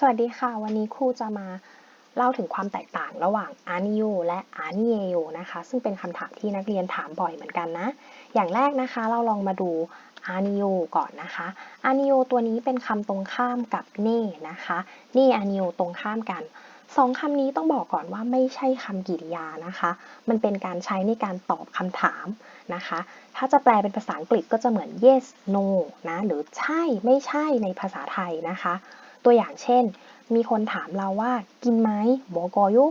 สวัสดีค่ะ วันนี้ครูจะมาเล่าถึงความแตกต่างระหว่างอานิโยและอานิเยโยนะคะ ซึ่งเป็นคำถามที่นักเรียนถามบ่อยเหมือนกันนะ อย่างแรกนะคะเราลองมาดูอานิโยก่อนนะคะอานิโยตัวนี้เป็นคำตรงข้ามกับเน่นะคะเน่อานิโยตรงข้ามกันสองคำนี้ต้องบอกก่อนว่าไม่ใช่คำกริยานะคะ มันเป็นการใช้ในการตอบคำถามนะคะ ถ้าจะแปลเป็นภาษาอังกฤษก็จะเหมือน yes no นะ หรือใช่ไม่ใช่ในภาษาไทยนะคะ ตัวอย่างเช่น มีคนถามเราว่า กินไหมบอกอยุ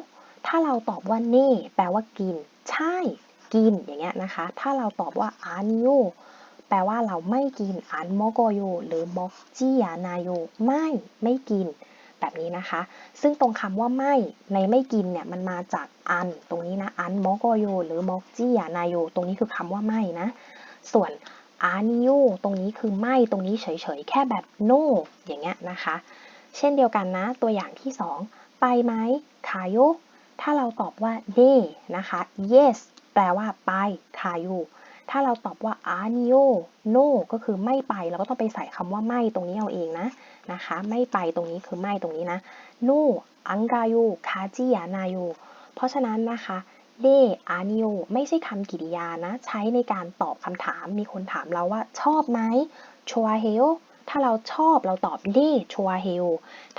ถ้าเราตอบว่าเน่แปลว่ากิน ใช่ กินอย่างเงี้ยนะคะ ถ้าเราตอบว่าอานิโยแปลว่าเราไม่กินอันมอกอโยหรือมอกจิยานาโยไม่ไม่กิน แบบนี้นะคะ ซึ่งตรงคำว่าไม่ในไม่กินเนี่ยมันมาจากอัน ตรงนี้นะอันมอกอโยหรือมอกจิยานาโยตรงนี้คือคำว่าไม่นะ ส่วนอานิโยตรงนี้คือไม่ตรงนี้เฉยๆ แค่แบบโ no อย่างเงี้ยนะคะ เช่นเดียวกันนะ ตัวอย่างที่ 2 ไปไหมคาโยถ้าเราตอบว่าเน่นะคะ yes แปลว่าไปคาโยถ้าเราตอบว่าอานิโย no ก็คือไม่ไป เราก็ต้องไปใส่คำว่าไม่ตรงนี้เอาเองนะนะคะ ไม่ไปตรงนี้คือไม่ตรงนี้นะ no อังกาโยคาจิยานาโยเพราะฉะนั้นนะคะเดอานิโยไม่ใช่คำกริยานะ ใช้ในการตอบคำถาม มีคนถามเราว่าชอบไหมชัวเฮโย ถ้าเราชอบเราตอบเดชัวเฮโย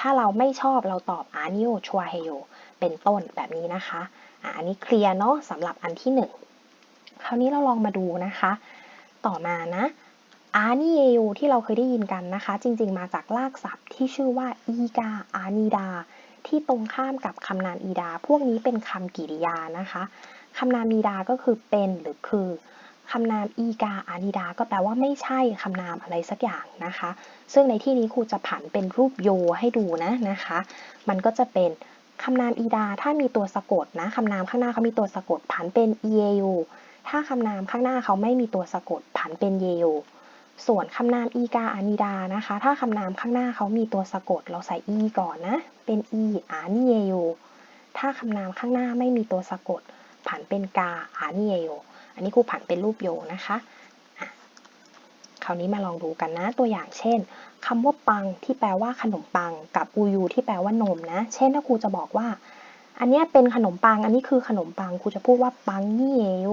ถ้าเราไม่ชอบเราตอบอานิโยชัวเฮโยเป็นต้นแบบนี้นะคะอันนี้เคลียร์เนาะสำหรับอันที่ 1 คราวนี้เราลองมาดูนะคะ ต่อมานะอานิเยโยที่เราเคยได้ยินกันนะคะ จริงๆ มาจากลากศัพท์ที่ชื่อว่าอีกาอานิดา ที่ตรงข้ามกับคำนามอีดา พวกนี้เป็นคำกริยานะคะคำนามอีดาก็คือเป็นหรือคือ คำนามอีกาอานิดา ก็แปลว่าไม่ใช่คำนามอะไรสักอย่างนะคะ ซึ่งในที่นี้ครูจะผันเป็นรูปโยให้ดูนะนะคะ มันก็จะเป็นคำนามอีดา ถ้ามีตัวสะกดนะคำนามข้างหน้าเขามีตัวสะกดผันเป็นเยโยถ้าคำนามข้างหน้าเขาไม่มีตัวสะกดผันเป็นเยโยส่วนคำนามอีกาอานิดานะคะ ถ้าคำนามข้างหน้าเขามีตัวสะกด เราใส่อีก่อนนะ เป็นอีอานิเยโยถ้าคำนามข้างหน้าไม่มีตัวสะกด ผันเป็นกาอานิเยโย อันนี้ครูผันเป็นรูปโยนะคะคราวนี้มาลองดูกันนะตัวอย่างเช่นคำว่าปังที่แปลว่าขนมปัง กับอูยูที่แปลว่านมนะ เช่นถ้าครูจะบอกว่า อันนี้เป็นขนมปัง อันนี้คือขนมปังครูจะพูดว่าปังนี่เอโย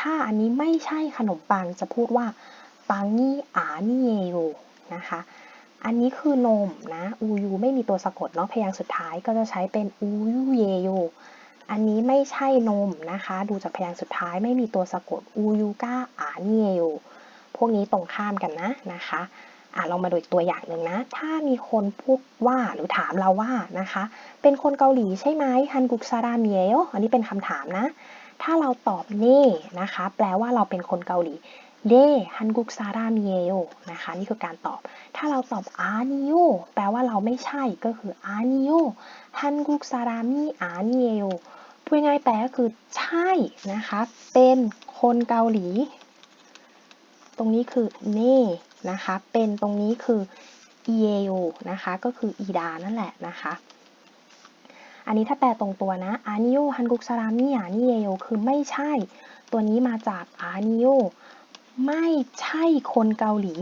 ถ้าอันนี้ไม่ใช่ขนมปังจะพูดว่าปังนี่อานี่เอโยนะคะ อันนี้คือนมนะอูยูไม่มีตัวสะกดเนาะพยางค์สุดท้ายก็จะใช้เป็นอูยูเยโย อันนี้ไม่ใช่นมนะคะ ดูจากพยางค์สุดท้ายไม่มีตัวสะกดอูยูก้าอาเนี่เอโยพวกนี้ตรงข้ามกันนะนะคะอะลองมาดูอีกตัวอย่างหนึ่งนะ ถ้ามีคนพูดว่าหรือถามเราว่านะคะ เป็นคนเกาหลีใช่ไหมฮันกุกซาราเมียอันนี้เป็นคำถามนะ ถ้าเราตอบเน่นะคะ แปลว่าเราเป็นคนเกาหลี เดฮันกุกซาราเมียนะคะนี่คือการตอบ ถ้าเราตอบอานิโยแปลว่าเราไม่ใช่ก็คืออานิโยฮันกุกซารามีอานิเยพูดง่ายแปลก็คือใช่นะคะเป็นคนเกาหลี ตรงนี้คือเน่นะคะเป็นตรงนี้คือเอโยนะคะก็คืออีดานั่นแหละนะคะอันนี้ถ้าแปลตรงตัวนะอานิโยฮันกุกซารามิอานิเยโยคือไม่ใช่ ตัวนี้มาจากอานิโย ไม่ใช่คนเกาหลี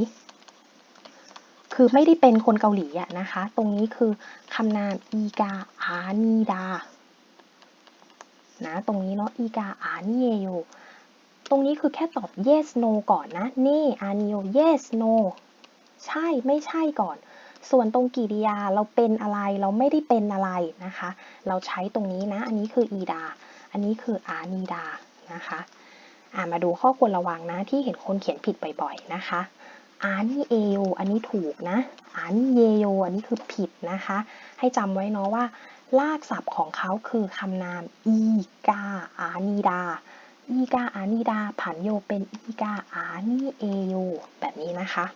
คือไม่ได้เป็นคนเกาหลีอะนะคะ ตรงนี้คือคำนามอีกาอานิดา นะ ตรงนี้เนาะอีกาอานิเยโยตรงนี้คือแค่ตอบ yes no ก่อนนะ นี่อานิโย yes no ใช่ไม่ใช่ก่อน ส่วนตรงกิริยาเราเป็นอะไรเราไม่ได้เป็นอะไรนะคะ เราใช้ตรงนี้นะ อันนี้คืออีดา อันนี้คืออานีดานะคะ มาดูข้อควรระวังนะที่เห็นคนเขียนผิดบ่อยๆนะคะอานี่เอโยอันนี้ถูกนะอานี่เยโยอันนี้คือผิดนะคะ ให้จำไว้เนาะว่า ลากศัพท์ของเขาคือคำนามอีกาอานีดาอีกาอานีดาผันโยเป็นอีกาอานีเอโยแบบนี้นะคะ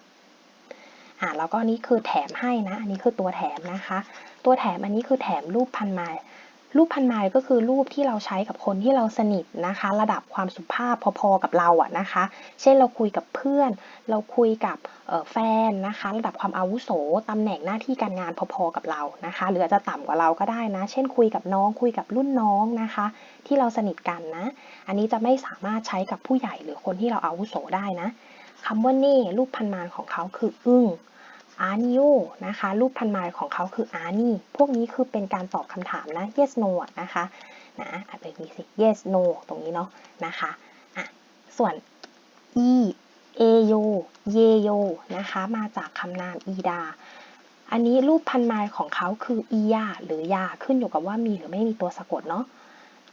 อ่าแล้วก็นี้คือแถมให้นะ อันนี้คือตัวแถมนะคะ ตัวแถมอันนี้คือแถมรูปพันม้ รูปพันไม้ก็คือรูปที่เราใช้กับคนที่เราสนิทนะคะ ระดับความสุภาพพอๆกับเราอะนะคะ เช่นเราคุยกับเพื่อน เราคุยกับแฟนนะคะ ระดับความอาวุโสตำแหน่งหน้าที่การงานพอๆกับเรานะคะ หรืออาจจะต่ำกว่าเราก็ได้นะ เช่นคุยกับน้องคุยกับรุ่นน้องนะคะ ที่เราสนิทกันนะ อันนี้จะไม่สามารถใช้กับผู้ใหญ่หรือคนที่เราอาวุโสได้นะคำว่าเน่รูปพันมานของเขาคืออึ้ง อานิโยนะคะ รูปพันไม้ของเขาคืออานี่ พวกนี้คือเป็นการตอบคำถามนะ yes no นะคะ นะอะเป็นนี้สิ yes no ตรงนี้เนาะ นะคะอะส่วน e เอโย เยโย นะคะ มาจากคำนามอีดา อันนี้รูปพันไม้ของเขาคืออียาหรือยา ขึ้นอยู่กับว่ามีหรือไม่มีตัวสะกดเนาะ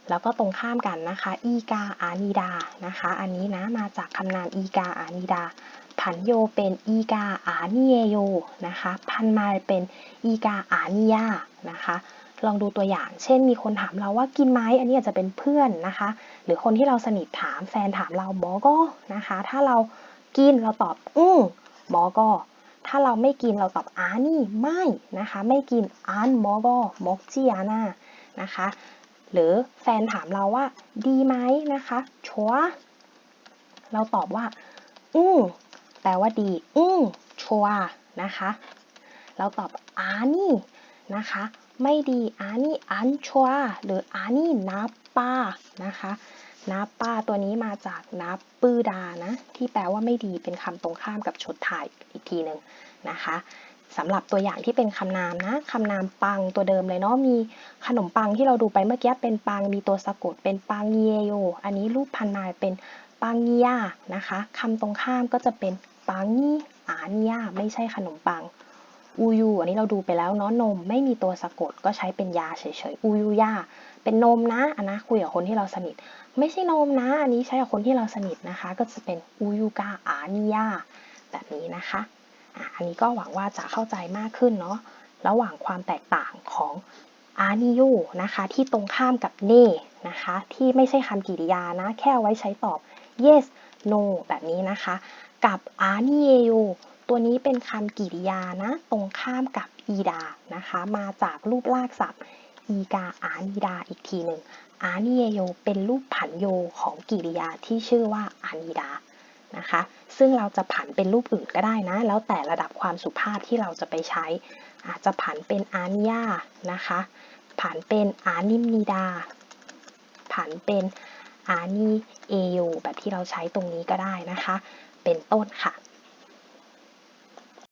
แล้วก็ตรงข้ามกันนะคะ อีกาอานิดา นะคะ อันนี้นะ มาจากคำนามอีกาอานิดา ผันโยเป็นอีกาอานิเยโยนะคะ พันม้เป็นอีกาอานิยา นะคะ ลองดูตัวอย่าง เช่น มีคนถามเราว่ากินไหม อันนี้อาจจะเป็นเพื่อนนะคะ หรือคนที่เราสนิทถาม แฟนถามเราหมอก็นะคะ ถ้าเรากินเราตอบ อืมหมอก็ถ้าเราไม่กินเราตอบอานี่ไม่นะคะ ไม่กินอันหมอก็มกจีอาน่านะคะ หรือแฟนถามเราว่า ดีไหมนะคะชัวเราตอบว่า อืมแปลว่าดี อืมชัวนะคะ เราตอบอานี่นะคะ ไม่ดีอานี่อันชัวหรืออานี่นาป้านะคะนาป้าตัวนี้มาจากนาปื้อดานะ ที่แปลว่าไม่ดีเป็นคำตรงข้ามกับชดถ่ายอีกทีหนึ่งนะคะ สำหรับตัวอย่างที่เป็นคำนามนะคำนามปังตัวเดิมเลยเนาะมีขนมปังที่เราดูไปเมื่อกี้เป็นปังมีตัวสะกดเป็นปังเยโย อันนี้รูปพันนายเป็นปังยานะคะคำตรงข้ามก็จะเป็นปังยี่อานิยาไม่ใช่ขนมปังอูยูอันนี้เราดูไปแล้วเนาะนมไม่มีตัวสะกดก็ใช้เป็นยาเฉยๆอูยูยาเป็นนมนะอันนะคุยกับคนที่เราสนิท ไม่ใช่นมนะ อันนี้ใช้กับคนที่เราสนิทนะคะ ก็จะเป็นอูยูกาอานิยาแบบนี้นะคะ อันนี้ก็หวังว่าจะเข้าใจมากขึ้นเนาะระหว่างความแตกต่างของอานิยูนะคะ ที่ตรงข้ามกับเน่นะคะ ที่ไม่ใช่คำกริยานะ แค่เอาไว้ใช้ตอบ yes no แบบนี้นะคะ กับอานิเยโยตัวนี้เป็นคำกริยานะ ตรงข้ามกับอีดานะคะ มาจากรูปลากศัพท์อีกาอานิดาอีกทีหนึ่งอานิเยโยเป็นรูปผันโยของกริยาที่ชื่อว่าอานิดา นะคะ ซึ่งเราจะผันเป็นรูปอื่นก็ได้นะ แล้วแต่ระดับความสุภาพที่เราจะไปใช้ อาจจะผันเป็นอานิยานะคะ ผันเป็นอานิมนีดา ผันเป็นอานิเอโยแบบที่เราใช้ตรงนี้ก็ได้นะคะ เป็นต้นค่ะ